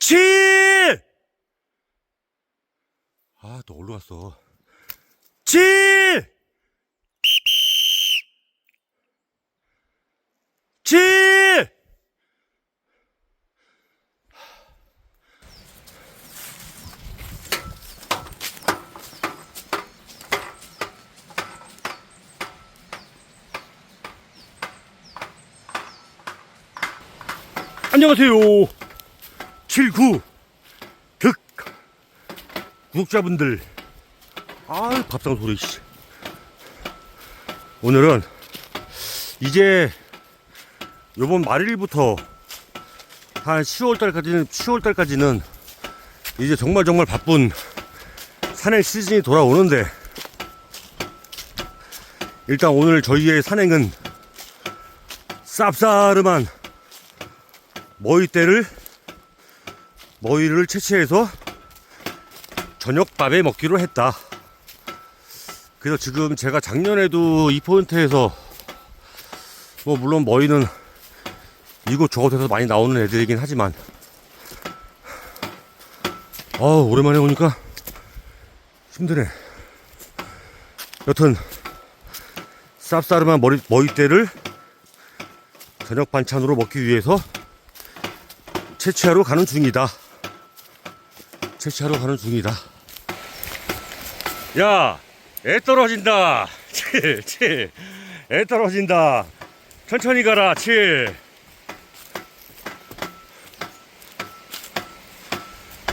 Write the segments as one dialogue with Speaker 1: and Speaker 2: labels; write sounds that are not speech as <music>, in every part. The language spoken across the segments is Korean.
Speaker 1: 칠! 아, 또 어디로 갔어? 칠! 칠! 안녕하세요. 79 득. 구독자분들. 아 밥상 소리 씨. 오늘은 이제 요번 말일부터 한 10월 달까지는 10월 달까지는 이제 정말 정말 바쁜 산행 시즌이 돌아오는데 일단 오늘 저희의 산행은 쌉싸름한 머위대를 머위를 채취해서 저녁밥에 먹기로 했다. 그래서 지금 제가 작년에도 이 포인트에서 뭐 물론 머위는 이곳 저곳에서 많이 나오는 애들이긴 하지만 아 오랜만에 오니까 힘드네. 여튼 쌉싸름한 머리 머위대를 저녁 반찬으로 먹기 위해서 채취하러 가는 중이다. 채취하러 가는 중이다. 야, 애 떨어진다. <laughs> 7, 7. 애 떨어진다. 천천히 가라. 7.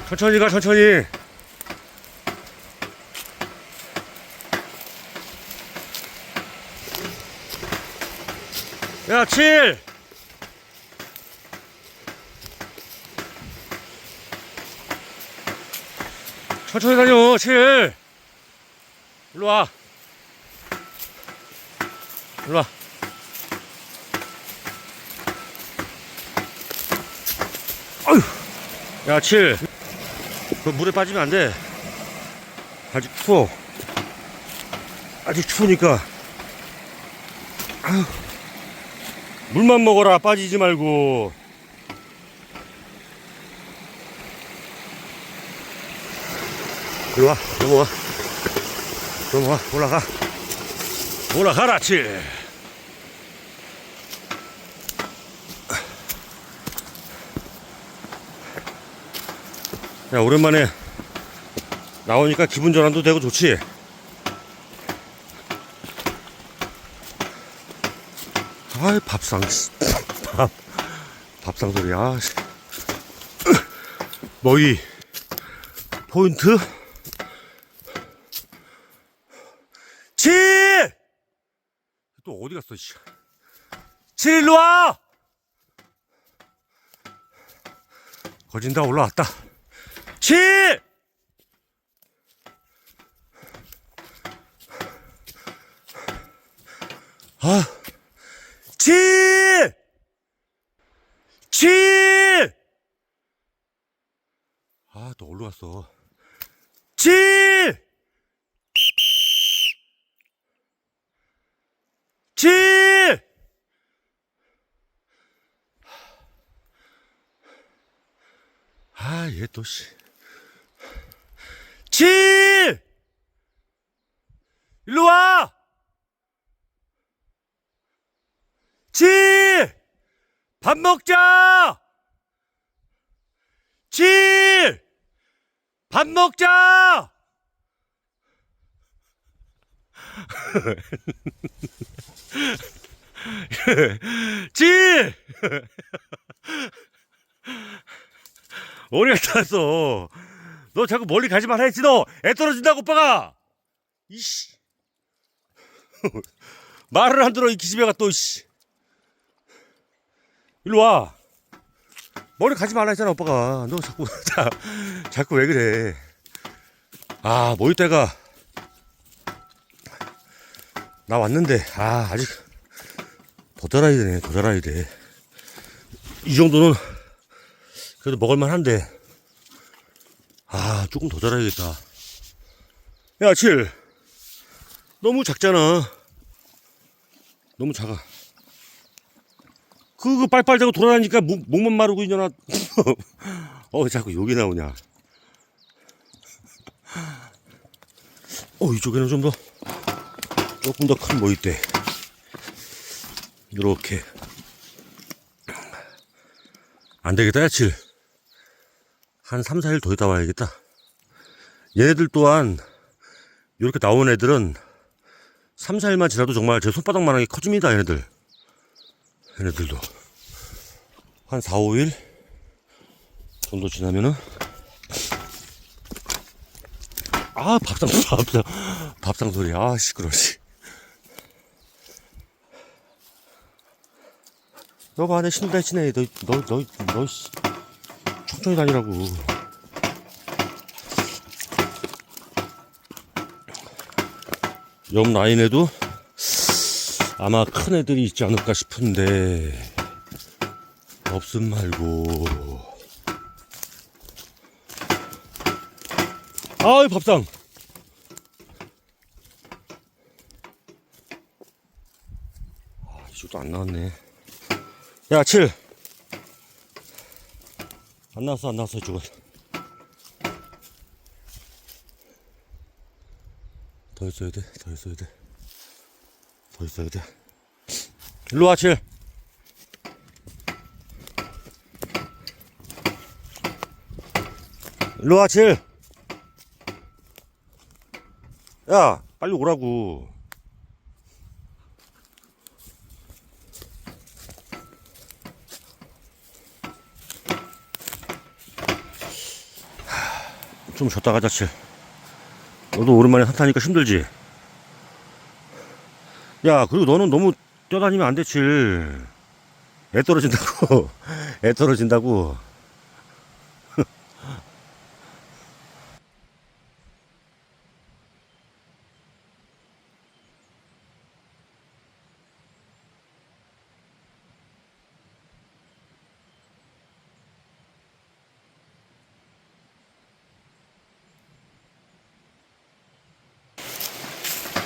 Speaker 1: 천천히 가, 천천히. 야, 7. 천천히 다녀, 칠. 일로 와. 일로 와. 아유. 야, 칠. 그 물에 빠지면 안 돼. 아직 추워. 아직 추우니까. 아유. 물만 먹어라, 빠지지 말고. 이리 와, 넘어와. 넘어와, 올라가. 올라가라, 칠. 야, 오랜만에 나오니까 기분 전환도 되고 좋지? 아이, 밥상, 씨. 밥, 밥상 소리야. 씨. 머위, 포인트, 칠! 또 어디 갔어, 씨. 칠, 일로 와! 거진다 올라왔다. 칠! 아, 칠! 칠! 아, 또 올라왔어. 칠! 칠! 아, 얘 또, 씨. 칠! 일로 와! 칠! 밥 먹자! 칠! 밥 먹자! <laughs> 질! 갔다 왔어? 너 자꾸 멀리 가지 말라 했지, 너! 애 떨어진다고, 오빠가! 이씨. <laughs> 말을 안 들어, 이 기집애가 또, 씨. 일로 와. 머리 가지 말라 했잖아, 오빠가. 너 자꾸, <laughs> 자, 자꾸 왜 그래. 아, 모이때가 나 왔는데, 아, 아직 더 자라야 되네, 더 자라야 돼. 이 정도는 그래도 먹을만 한데, 아, 조금 더 자라야겠다. 야, 칠. 너무 작잖아. 너무 작아. 그거 빨빨대고 돌아다니니까 목, 목만 마르고 있잖아. <laughs> 어, 왜 자꾸 여기 나오냐. 어, 이쪽에는 좀 더, 조금 더 큰 뭐 있대. 이렇게. 안 되겠다, 야칠. 한 3, 4일 더 있다 와야겠다. 얘네들 또한, 이렇게 나온 애들은 3, 4일만 지나도 정말 제 손바닥만하게 커집니다, 얘네들. 얘네들도. 한 4, 5일 정도 지나면은, 아, 밥상, <laughs> 밥상, 밥상 소리. 아, 시끄러워, 씨. 여봐, 내 신발 치네. 너, 너, 너, 너, 씨. 천천히 다니라고. 옆 라인에도 아마 큰 애들이 있지 않을까 싶은데, 없음 말고. 아이, 밥상. 아, 이쪽도 안 나왔네. 야, 7. 안 나왔어, 안 나왔어, 이쪽은. 더 있어야 돼, 더 있어야 돼. 더 있어야 돼. 일로 와, 7. 일로 와, 7. 야, 빨리 오라고. 좀 쉬었다 가자, 칠. 너도 오랜만에 산타니까 힘들지? 야, 그리고 너는 너무 뛰어다니면 안 돼, 칠. 애 떨어진다고. <laughs> 애 떨어진다고.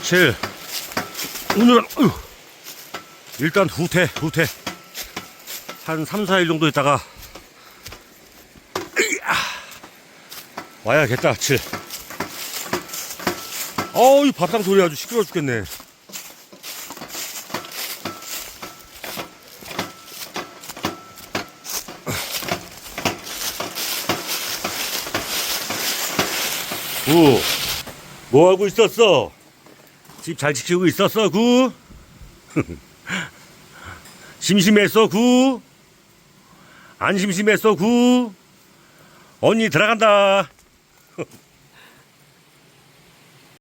Speaker 1: 칠. 오늘은, 어휴. 일단 후퇴, 후퇴. 한 3, 4일 정도 있다가, 으이야. 와야겠다, 7. 어우, 이 밥상 소리 아주 시끄러워 죽겠네. 구, 뭐 하고 있었어? 집 잘 지키고 있었어, 구? <laughs> 심심했어, 구? 안 심심했어, 구? 언니 들어간다. <laughs>